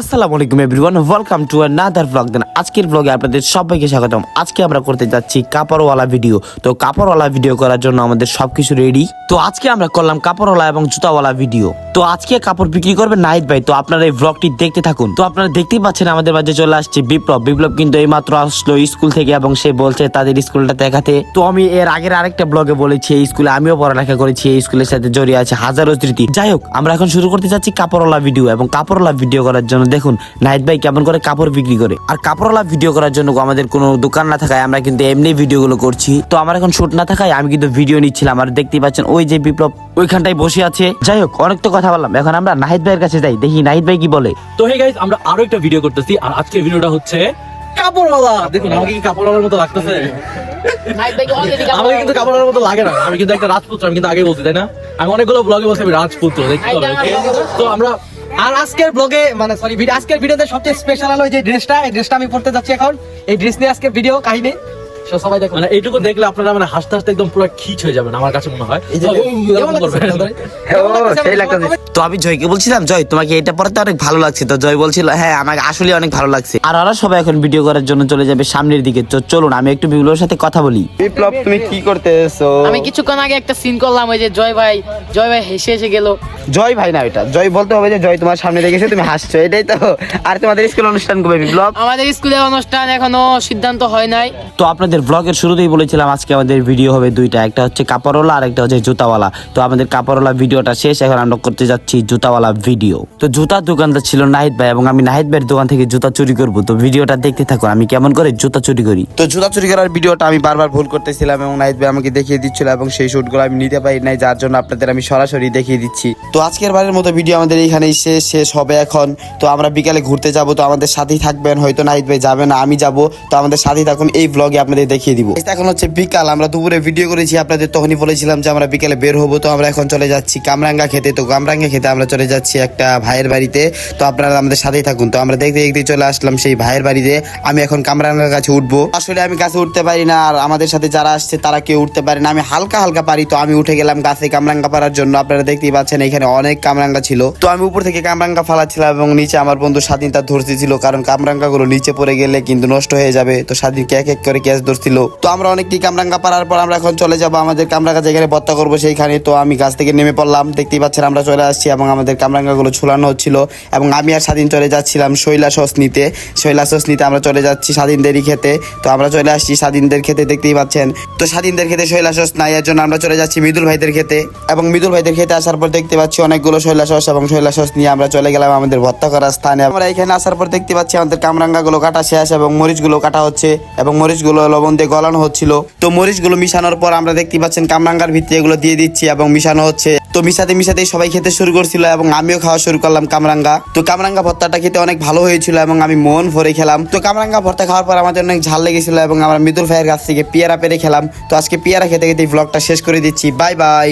আসসালামু আলাইকুম everyone welcome to another blog then আজকের ব্লগে আপনাদের সবাইকে স্বাগতম। আজকে আমরা করতে যাচ্ছি কাপড়ওয়ালা ভিডিও তো কাপড়ওয়ালা ভিডিও করার জন্য আমাদের সবকিছু রেডি তো আজকে আমরা করলাম কাপড়ওয়ালা এবং জুতাওয়ালা ভিডিও তো আজকে কাপড় বিক্রি করবে নাহিদ ভাই। তো আপনারা এই ব্লগটি দেখতে থাকুন। তো আপনারা দেখতেই পাচ্ছেন আমাদের মাঝে চলে আসছে বিপ্লব। বিপ্লব কিন্তু এই মাত্র আসলো স্কুল থেকে এবং সে বলছে তাদের স্কুলটা দেখাতে। তো আমি এর আগের আরেকটা ব্লগে বলেছি, এই স্কুলে আমিও পড়ালেখা করেছি, এই স্কুলের সাথে জড়িয়ে আছে হাজারো স্মৃতি। যাই হোক, আমরা এখন শুরু করতে যাচ্ছি কাপড়ওয়ালা ভিডিও এবং কাপড়ওয়ালা ভিডিও করার জন্য দেখুন নাহিদ ভাই কেমন করে কাপড় বিক্রি করে। আর কাপড়ওয়ালা ভিডিও করার জন্য আমাদের কোনো দোকান না থাকায় আমরা কিন্তু এমনি ভিডিওগুলো করছি। তো আমার এখন শুট না থাকায় আমি কিন্তু ভিডিও নিচ্ছিলাম। আর দেখতেই পাচ্ছেন ওই যে বিপ্লব ওইখানটায় বসে আছে। যাই হোক অনেক তো কথা বললাম। এখন আমরা নাহিদ ভাইয়ের কাছে যাই দেখি নাহিদ ভাই কি বলে। তো হে গাইস আমরা আরও একটা ভিডিও করতেছি। আর আজকের ভিডিওটা হচ্ছে কাপড়ওয়ালা। দেখুন আমাকে কি কাপড়ওয়ালার মতো লাগতেছে? আমাকে কিন্তু কাপড়ওয়ালার মতো লাগে না। আমি কিন্তু একটা রাজপুত্র আমি কিন্তু আগে বলছি তাই না? আমি অনেকগুলো ব্লগে বলছি আমি রাজপুত্র দেখতে তো আমরা আর আজকের ব্লগে মানে সরি ভিডিও আজকের ভিডিওতে সবচেয়ে স্পেশাল হলো যে ড্রেসটা এই ড্রেসটা আমি পড়তে যাচ্ছি এখন। এই ড্রেস নিয়ে আজকে ভিডিও কাহিনী। সবাই দেখুন। মানে এইটুকু দেখলে আপনারা মানে হাসতে হাসতে একদম পুরো খিচ হয়ে যাবেন আমার কাছে মনে হয়। তো আমি জয়কে বলছিলাম জয় তোমাকে এটা পড়াতে অনেক ভালো লাগছে। তো জয় বলছিল হ্যাঁ আমাকে আসলে অনেক ভালো লাগছে। আর ওরা সবাই এখন ভিডিও করার জন্য চলে যাবে সামনের দিকে। তো চলুন আমি একটু বিপ্লবের সাথে কথা বলি। বিপ্লব তুমি কি করতে এসো আমি কিছুক্ষণ আগে একটা সিন করলাম ওই যে জয় ভাই জয় ভাই হেসে হেসে গেল। জয় ভাই না এটা জয় বলতে হবে যে জয় তোমার সামনে দেখেছে তুমি হাসছো। এটাই তো। আর তোমাদের স্কুল অনুষ্ঠান কবে বিপ্লব? আমাদের স্কুলের অনুষ্ঠান এখনও সিদ্ধান্ত হয় নাই। তো আপনাদের ব্লগের শুরুতেই বলেছিলাম আজকে আমাদের ভিডিও হবে দুইটা। একটা হচ্ছে কাপড়ওয়ালা আর একটা হচ্ছে জুতাওয়ালা। তো আমাদের কাপড়ওয়ালা ভিডিওটা শেষ এখন আমরা করতে যাচ্ছি। জুতাওয়ালা ভিডিও। তো জুতার দোকানদার ছিল নাহিদ ভাই এবং আমি নাহিদ ভাইয়ের দোকান থেকে জুতা চুরি করব। তো ভিডিওটা দেখতে থাকুন, আমি কেমন করে জুতা চুরি করি? তো জুতা চুরি করার ভিডিওটা আমি বারবার ভুল করতেছিলাম এবং নাইট ভাই আমাকে দেখিয়ে দিচ্ছিল এবং সেই শুটগুলো আমি নিতে পারি নাই, যার জন্য আপনাদের আমি সরাসরি দেখিয়ে দিচ্ছি। তো আজকের বারের মতো ভিডিও আমাদের এইখানেই শেষ শেষ হবে এখন। তো আমরা বিকালে ঘুরতে যাব, তো আমাদের সাথেই থাকবেন, হয়তো নাহিদ ভাই যাবে না, আমি যাব। তো আমাদের সাথেই থাকুন, এই ব্লগে আপনাদের দেখিয়ে দিব। এখন হচ্ছে বিকাল, আমরা দুপুরে ভিডিও করেছি, আপনাদের তখনই বলেছিলাম যে আমরা বিকালে বের হব। তো আমরা এখন চলে যাচ্ছি কামরাঙ্গা খেতে। তো কামরাঙ্গা খেতে আমরা চলে যাচ্ছি একটা ভাইয়ের বাড়িতে। তো আপনারা আমাদের সাথেই থাকুন। তো আমরা দেখতে দেখতে চলে আসলাম সেই ভাইয়ের বাড়িতে। আমি এখন কামরাঙ্গার কাছে উঠবো। আসলে আমি গাছে উঠতে পারি না, আর আমাদের সাথে যারা আসছে তারা কেউ উঠতে পারে না। আমি হালকা হালকা পারি, তো আমি উঠে গেলাম গাছে কামরাঙ্গা পারার জন্য। আপনারা দেখতেই পাচ্ছেন এখানে অনেক কামরাঙ্গা ছিল। তো আমি উপর থেকে কামরাঙ্গা ফালাচ্ছিলাম এবং নিচে আমার বন্ধু স্বাধীন তার ধরতে ছিল কারণ কামরাঙ্গা গুলো নিচে পড়ে গেলে কিন্তু নষ্ট হয়ে যাবে। তো স্বাধীনকে এক এক করে ক্যাচ ধরছিল। তো আমরা অনেকটি কামরাঙ্গা পারার পর আমরা এখন চলে যাব। আমাদের কামরাঙ্গা যেখানে বত্তা করব সেইখানে। তো আমি গাছ থেকে নেমে পড়লাম। দেখতেই পাচ্ছেন আমরা চলে এবং আমাদের কামরাঙ্গা গুলো ঝুলানো হচ্ছিল এবং আমি আর স্বাধীন চলে যাচ্ছিলাম শৈলা সস নিতে। শৈলা সস নিতে আমরা চলে যাচ্ছি স্বাধীনদেরই খেতে। তো আমরা চলে আসছি স্বাধীনদের খেতে, দেখতেই পাচ্ছেন। তো স্বাধীনদের খেতে শৈলা সস নাই, এর জন্য আমরা চলে যাচ্ছি মৃদুল ভাইদের খেতে। এবং মৃদুল ভাইদের খেতে আসার পর দেখতে পাচ্ছি অনেকগুলো শৈলা সস এবং শৈলা সস নিয়ে আমরা চলে গেলাম আমাদের ভর্তা করার স্থানে। আমরা এখানে আসার পর দেখতে পাচ্ছি আমাদের কামরাঙ্গা গুলো কাটা শেষ এবং মরিচগুলো কাটা হচ্ছে এবং মরিচগুলো লবণ দিয়ে গলানো হচ্ছিল। তো মরিচগুলো মিশানোর পর আমরা দেখতে পাচ্ছেন কামরাঙ্গার ভিত্তি এগুলো দিয়ে দিচ্ছি এবং মিশানো হচ্ছে। তো মিশাতে মিশাতে সবাই খেতে শুরু করছিল এবং আমিও খাওয়া শুরু করলাম কামরাঙ্গা। তো কামরাঙ্গা ভর্তাটা খেতে অনেক ভালো হয়েছিল এবং আমি মন ভরে খেলাম। তো কামরাঙ্গা ভর্তা খাওয়ার পর আমাদের অনেক ঝাল লেগেছিল এবং আমরা মৃদুল ভাইয়ের কাছ থেকে পেয়ারা পেরে খেলাম। তো আজকে পেয়ারা খেতে খেতে ব্লগটা শেষ করে দিচ্ছি। Bye bye.